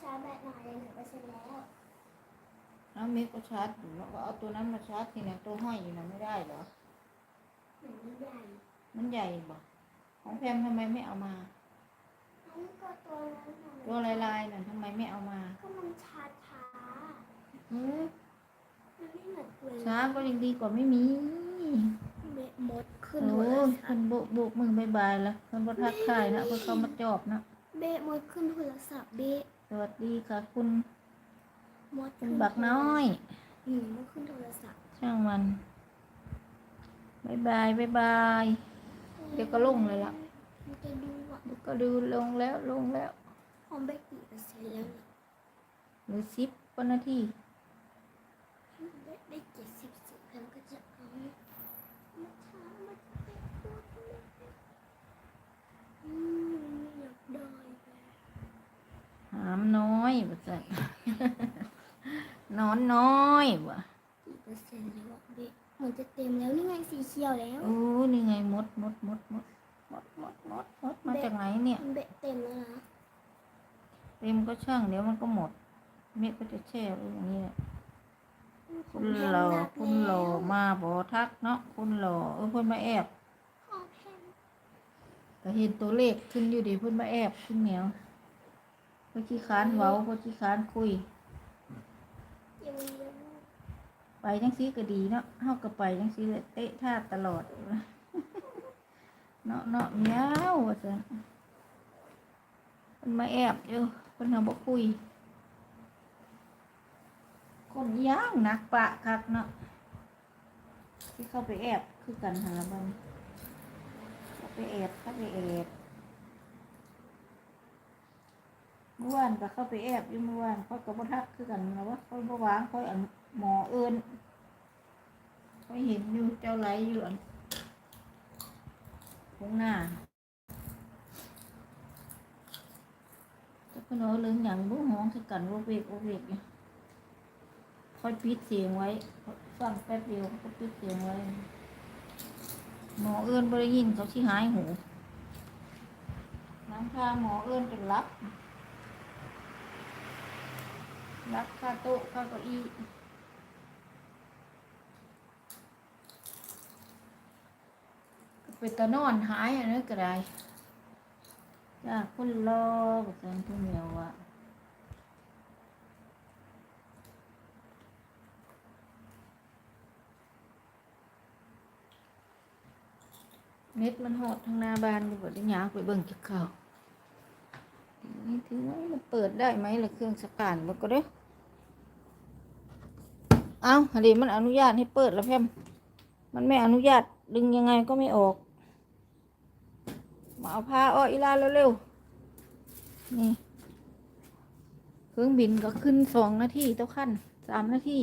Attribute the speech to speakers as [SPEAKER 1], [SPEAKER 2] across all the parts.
[SPEAKER 1] ชาร์จแบตหน่อยเลยหนึ่งเปอร์เซ็นต์แล้ว
[SPEAKER 2] แล้วเมกก็ชาร์จอยู่แล้วก็เอาตัวนั้นมาชาร์จทีไหนตัวห้อยอยู่นะไม่ได้เหรอ
[SPEAKER 1] เหมือนมันใหญ่
[SPEAKER 2] มันใหญ่บ่ของแพมทำไมไม่เอามา
[SPEAKER 1] อันนี้ก็ตัวนั้นหน่อย
[SPEAKER 2] ตัวลายๆน่ะทำไมไม่เอามา
[SPEAKER 1] ก็มันชาร์จช้า
[SPEAKER 2] หือ
[SPEAKER 1] มันไม่เหมือนตัว
[SPEAKER 2] ช้าก็ยังดีกว่าไม่มี
[SPEAKER 1] เบะมดขึ้น
[SPEAKER 2] โอ้
[SPEAKER 1] โทร
[SPEAKER 2] ย
[SPEAKER 1] ศั
[SPEAKER 2] คุ
[SPEAKER 1] พ
[SPEAKER 2] ณ
[SPEAKER 1] ท์
[SPEAKER 2] โบกโบกมือบายบายแล้วคุณประทักทายนะคุณเข้ามาจอบนะ
[SPEAKER 1] เบะมดขึ้นโทรศัพท์เบะ
[SPEAKER 2] สวัสดีค่ะ คุณ
[SPEAKER 1] มด
[SPEAKER 2] คุ
[SPEAKER 1] ขึ้
[SPEAKER 2] ณ
[SPEAKER 1] น
[SPEAKER 2] บักน้อย
[SPEAKER 1] อืมมดขึ้นโทรศัพท์
[SPEAKER 2] ช่างมันบายบายบายบาย เดี๋ยวก็ลงเลยล่ะ
[SPEAKER 1] มันจะดูอะ
[SPEAKER 2] เดี๋ยวก็ดูลงแล้วลงแล้ว
[SPEAKER 1] ของเบะกี่เปอร์เซ็นต์แล้วเนี่ย
[SPEAKER 2] เหรือสิบกว่านาที
[SPEAKER 1] เบะได้เจ็ดสิบสี่แล้วก็จะเอามาช้ามาเบะตัวเล็กอืมไม่อยากได้เลย
[SPEAKER 2] หามน้ อยบ่ใส่นอนน้อยบ่
[SPEAKER 1] กี่เปอร์เซ็นต์แล้วอะเบะเหมือนจะเต็มแล้วนี่ไงสีเขียวแล้ว
[SPEAKER 2] โอ้นี่ไงมดมดมดมดมดมดมดมดมาจากไหนเนี่ย
[SPEAKER 1] มันเบะเต็มแล้วนะ
[SPEAKER 2] เต็มก็ช่างเดี๋ยวมันก็หมด เมฆก็จะแช่ไว้อย่างนี้แหละคุณหล่อคุณหล่อมาบอทักเนาะคุณหล่อเออเพิ่นมาแอบ
[SPEAKER 1] ของแพง
[SPEAKER 2] ก็เห็นตัวเลขขึ้นอยู่ดีเพิ่นมาแอบคุณเหนียวเพิ่นขี้ค้านเว้าพิ่นขี้ค้านคุย ไปจังซีก็ดีเนาะเฮาก็ไปจังซี่แหละเตะท่าตลอด เนาะเนาะเมียวว่าซั่นเพิ่นมาแอบอยู่เพิ่นเฮาบ่คุย คนย่างหนักปะคักเนาะที่เข้าไปแอบคือกันหาบันเข้าไปแอบเข้าไปแอบ เมื่อวานก็เข้าไปแอบอยู่เมื่อวานเขาก็บ่ทักคือกันนะว่าเขาบ่วางเขาอันหมอเอิญเขาเห็นอยู่เจ้าไหลอยู่อันตรงหน้าแต่เพิ่นเอาเรื่องหยังบ่ฮ้องคือกันว่าเวกว่าเวกอยู่ค่อยปิดเสียงไว้ฟังแป๊บเดียวก็ปิดเสียงไว้หมอเอื้อนบริยินเขาชิหายหูน้ำคาหมอเอื้อนจนรับ รับค่าโต๊ะค่าเก้าอี้ก็เป็นตะนอนหายอันนี้ก็ได้จ้าคุณรอบอกกันทุกเมียวว่าเน็ตมันหดทางหน้าบ้านอยู่บ่ได้ยากไปเบิ่งจักเขานี่ถือว่ามันเปิดได้ไหมล่ะเครื่องสกานมันก็เด้อ เอาอันนี้มันอนุญาตให้เปิดแล้วแพมมันไม่อนุญาตดึงยังไงก็ไม่ออก มาเอาผ้าอ้ออีลาเร็วๆ นี่ เครื่องบินก็ขึ้นสองนาทีเต้าขั้นสามนาที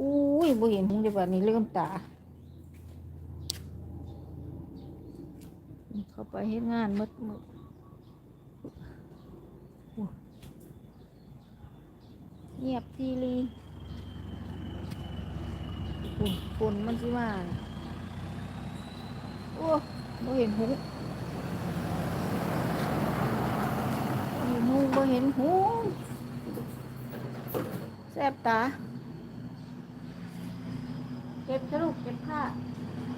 [SPEAKER 2] อุ้ยบ่เห็นหงเดี๋ยวบัดนี้เริ่มตา เข้าไปเฮ็ดงานมืดมืดเงียบทีรี ฝุ่นฝุ่นมันสิว่าน่ะโอ้บ่เห็นหูบ่เห็นหูบ่เห็นหูแสบตาเก็บสรุปเก็บผ้า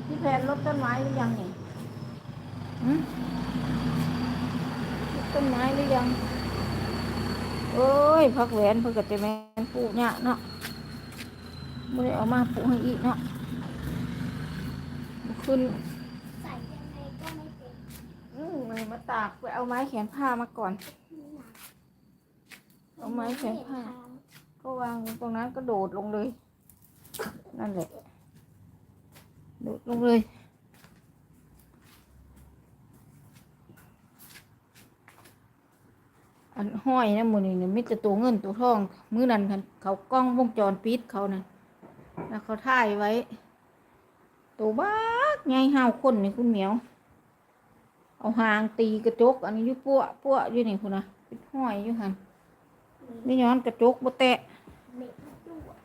[SPEAKER 2] ที่แผนลดต้นไม้หรือยังเนี่ยหืมปลูกต้นไม้หรือยัง เอ้ยพักแหวนเพื่อจะแม่นปลูกเนี่ยเนาะ ไม่ได้เอามาปลูกให้อีกเนาะขึ้น
[SPEAKER 1] ใส่ยังไงก็ไม่เป็น
[SPEAKER 2] อืมมาตากไปเอาไม้แขวนผ้ามาก่อน เอาไม้แขวนผ้า ก็วางตรงนั้นก็โดดลงเลย นั่นแหละ โดดลงเลยอันห้อยนะมือนี่เนี่ยมิแต่ตัวเงินตัวทอง มือนั้นคันเขากล้องวงจรปิดเขานั่น แล้วเขาถ่ายไว้ ตัวบ้ากไงห้าวคนนี่คุณเหมียว เอาหางตีกระจก อันนี้อยุปั้วปั้วอยู่นี่คุณนะเป็นห้อยอยู่หันไม่ย้อนกระจกบ่แตะ
[SPEAKER 1] เม็ดมันดูอะ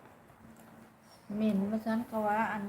[SPEAKER 2] เหม็นมาซันเขาว่าอัน